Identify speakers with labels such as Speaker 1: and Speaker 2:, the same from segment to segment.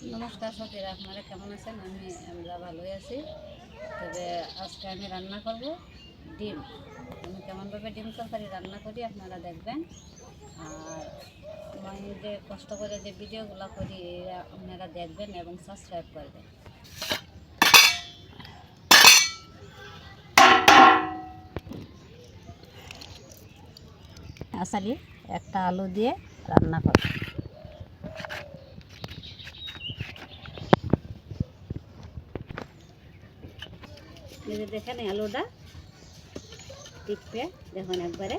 Speaker 1: নমস্কার সতীরা আপনারা কেমন আছেন? আমি আমরা ভালোই আছি। তবে আজকে আমি রান্না করব ডিম। আমি কেমনভাবে ডিম তরকারি রান্না করি আপনারা দেখবেন। আর আমি যে কষ্ট করে যে ভিডিওগুলো করি আপনারা দেখবেন এবং সাবস্ক্রাইব করবেন। আসালি, একটা আলু দিয়ে রান্না করব। যে দেখেন আলুটা টিপে, দেখুন একবারে।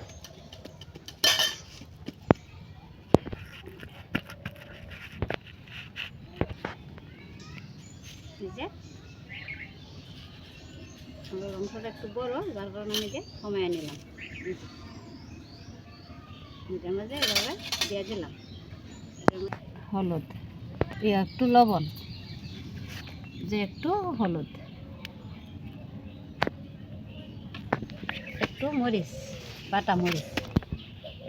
Speaker 1: এই অংশটা একটু বড়, যার কারণে আমি যে কমায় নিলাম। এটার মাঝে এভাবে দিয়ে দিলাম। হলুদ। একটু লবণ, যে একটু হলুদ। একটু মরিচ, বাটা মরিচ,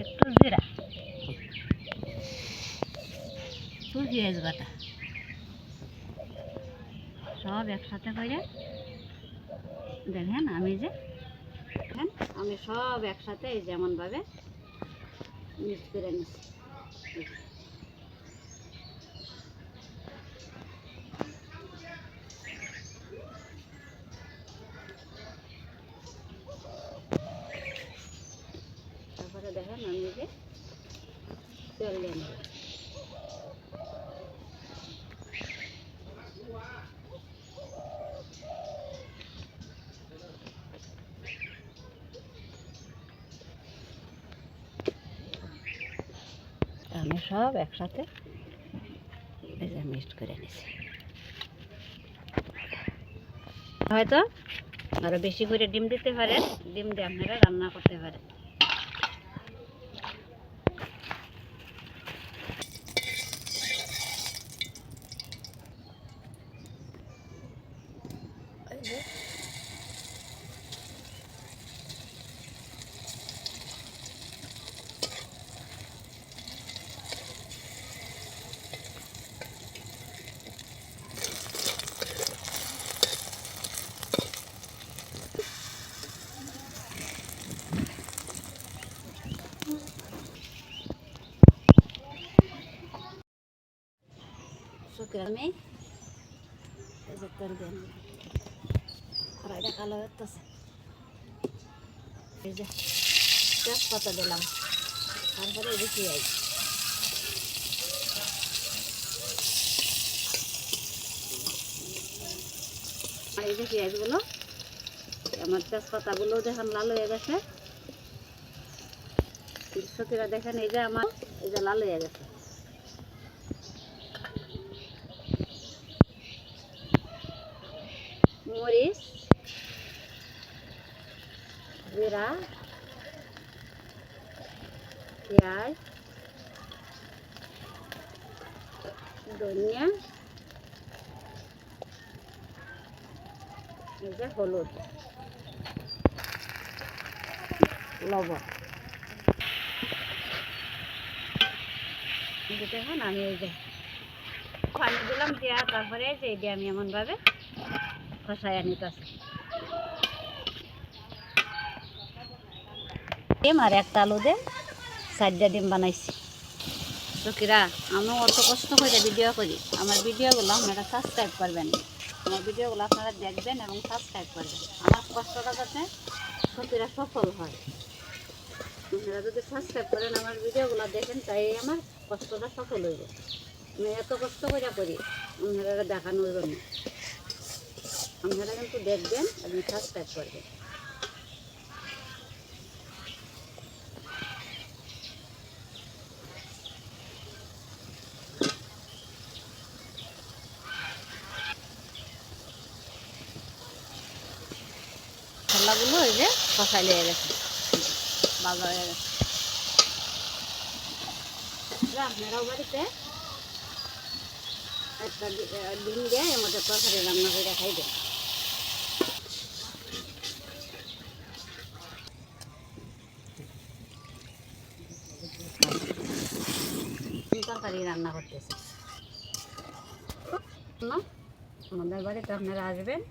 Speaker 1: একটু জিরা, একটু পেঁয়াজ বাটা। সব একসাথে করে দেখেন আমি যে, দেখেন, আমি সব একসাথে যেমনভাবে মিক্স করে নিচ্ছি তারপরে দেখেন আমি যে তেল দিয়ে নেব আমি সব একসাথে। মিক্সড করে নিছি। হয়তো আরও বেশি করে ডিম দিতে পারেন ডিম দিয়ে আপনারা রান্না করতে পারেন। আমি এই যে তেল দিয়ে কালো হতেছে এই যে তেজপাতা দিলাম। তারপরে এই যে পেঁয়াজ। আর এই যে পেঁয়াজগুলো, আমার তেজপাতাগুলো দেখেন লাল হয়ে গেছে সতীরা দেখেন, এই যে আমার, এই যে লাল হয়ে গেছে মরিচ জিরা পেঁয়াজ ধনিয়া, এই যে হলুদ, লবণ। দেখুন আমি এই যে পানি দিলাম দিয়া তারপরে যে দিয়ে আমি এমনভাবে কষায় নিতেছি আর একটা আলু দিয়ে চারটা ডিম বানাইছি। চকিরা আমি অত কষ্ট করে ভিডিও করি। আমার ভিডিওগুলো আপনারা সাবস্ক্রাইব করবেন। আমার ভিডিওগুলো আপনারা দেখবেন এবং সাবস্ক্রাইব করবেন। আমার কষ্টটা যাতে সত্যিরা সফল হয়। আপনারা যদি সাবস্ক্রাইব করেন আমার ভিডিওগুলো দেখেন, তাই আমার কষ্টটা সফল হইব। আমি এত কষ্ট করে করি, আপনারা দেখানোর জন্য। আপনারা কিন্তু দেখবেন এবং সাবস্ক্রাইব করবেন। মশলাগুলো ওই যে কষাই লেগে গেছে। ভালো হয়ে গেছে। আপনারাও বাড়িতে একটা ডিম দিয়ে মধ্যে তরকারি রান্না করে খাইবেন। তরকারি রান্না করতেছি। আমাদের বাড়িতে আপনারা আসবেন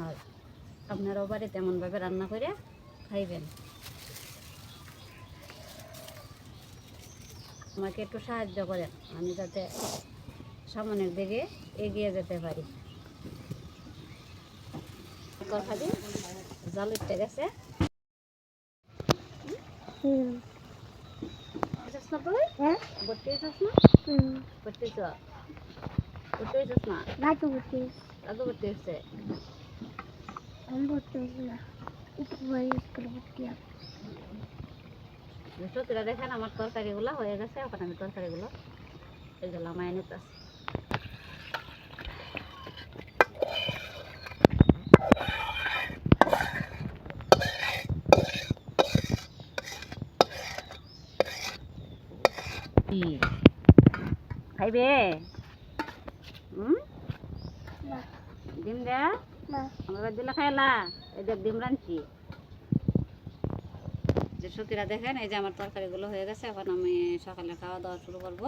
Speaker 1: আর আপনারাও বাড়িতে এমনভাবে রান্না করে খাইবেন। আমাকে একটু সাহায্য করেন আমি যাতে সামনের দিকে এগিয়ে যেতে পারি। তরকারি জাল উঠতে গেছে। না সত্যিটা দেখেন আমার তরকারিগুলো হয়ে গেছে এখন আমি তরকারিগুলো এগুলো মায় নিতে খাইবে হুম
Speaker 2: না
Speaker 1: ডিম দে
Speaker 2: না
Speaker 1: আমার দিলে খাইলা এই যে ডিম রাঁধছি। যে সতীরা দেখেন এই যে আমার তরকারিগুলো হয়ে গেছে এখন আমি সকালে খাওয়া দাওয়া শুরু করব।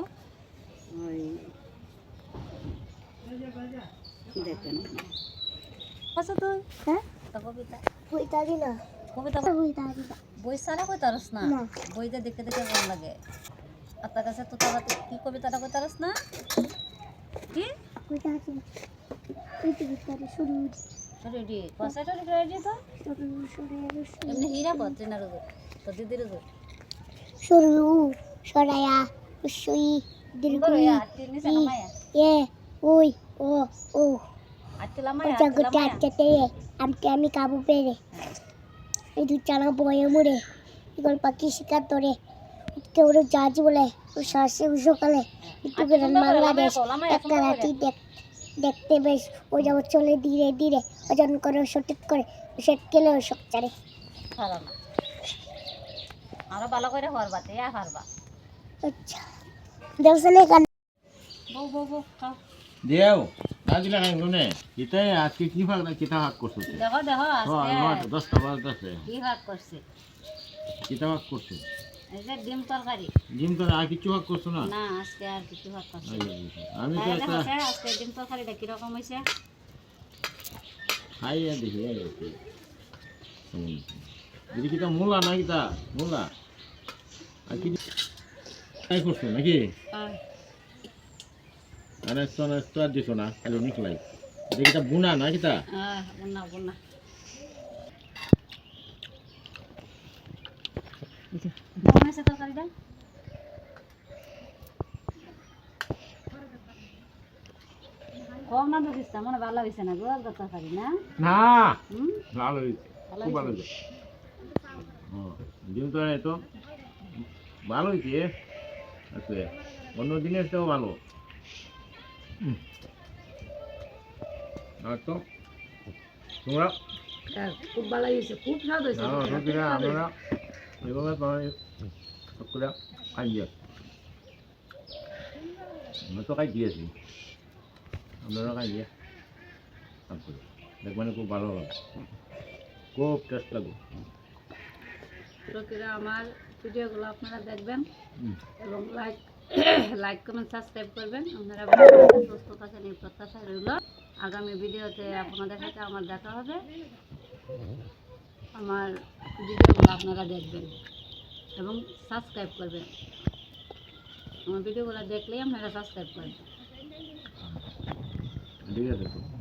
Speaker 1: ওই দেখবেন আচ্ছা তুই?
Speaker 2: হ্যাঁ?
Speaker 1: কবিতা? কবিতা
Speaker 2: বইটা দি না।
Speaker 1: বই সারা কই তারস না?
Speaker 2: না।
Speaker 1: বইতে দেখে দেখে ভালো লাগে। আর তার কাছে তো তারা কি কবিতাটা কই তারস না? কি?
Speaker 2: সরায়া উসুই এ ওই ও আমকে আমি কাবু পেরে এই দু চানা বয়ে মুড়ে ইগল পাখি শিকার তোরে কেউ জাজ বলে ও শাসে ও সকালে বাংলাদেশ একটা রাতি দেখ দেখতে বেশ। ও যাব চলে ধীরে ধীরে ওজন করে সঠিক করে সেট কেলে ও সব চারে
Speaker 1: আরও ভালো করে হরবাতে ইয়া হারবা।
Speaker 2: আচ্ছা। দেখছে না কান
Speaker 1: বউ বউ বউ খাও।
Speaker 3: দেও আজকে কি ভাগ না কিতা করছ
Speaker 1: দেখো দেখো
Speaker 3: ও,
Speaker 1: আজকে
Speaker 3: নয়টা, দশটা বাজতেছে।
Speaker 1: কি ভাগ করছে?
Speaker 3: কিতা ভাগ করছ?
Speaker 1: ডিম তরকারি।
Speaker 3: আর কিছু ভাগ করছ না?
Speaker 1: না আজকে আর কিছু ভাগ করছে
Speaker 3: এই, এই, এই। আমি তো একটা
Speaker 1: আজকে ডিম তরকারিটা কীরকম হয়েছে?
Speaker 3: খাই আর দেখি আর কি। হুম। মূলা না কিতা মূলা? আর কি খাই করছ নাকি? আর এসো না এসো আর দিছো না খালি এটা কিতা বুনা না কিতা
Speaker 1: বুনা বুনা। হয়েছে তরকারিটা কম না মনে ভালো হয়েছে না গোয়াল তরকারি না?
Speaker 3: না। ভালো হয়েছে খুব ভালো
Speaker 1: হয়েছে?
Speaker 3: হ্যাঁ ডিম তো তো ভালো হয়েছে আছে অন্য দিনের চেয়েও ভালো আর তো? তোমরা?
Speaker 1: খুব ভালো হয়েছে খুব স্বাদ হয়েছে
Speaker 3: হ্যাঁ, আমরা এভাবে করে খাই দিয়ে আমরা তো খাই দিয়েছি আপনারা খাই দিয়ে তারপরে দেখবেন খুব ভালো লাগে খুব টেস্ট লাগবে।
Speaker 1: লোকেরা আমার ভিডিওগুলো আপনারা দেখবেন। এবং লাইক লাইক কমেন্ট সাবস্ক্রাইব করবেন। আপনারা সুস্থ থাকেন এই প্রত্যাশা রইল। আগামী ভিডিওতে আপনাদের সাথে আমার দেখা হবে। আমার ভিডিওগুলো আপনারা দেখবেন। এবং সাবস্ক্রাইব করবেন আমার ভিডিওগুলো দেখলেই আপনারা সাবস্ক্রাইব করবেন
Speaker 3: ঠিক আছে তো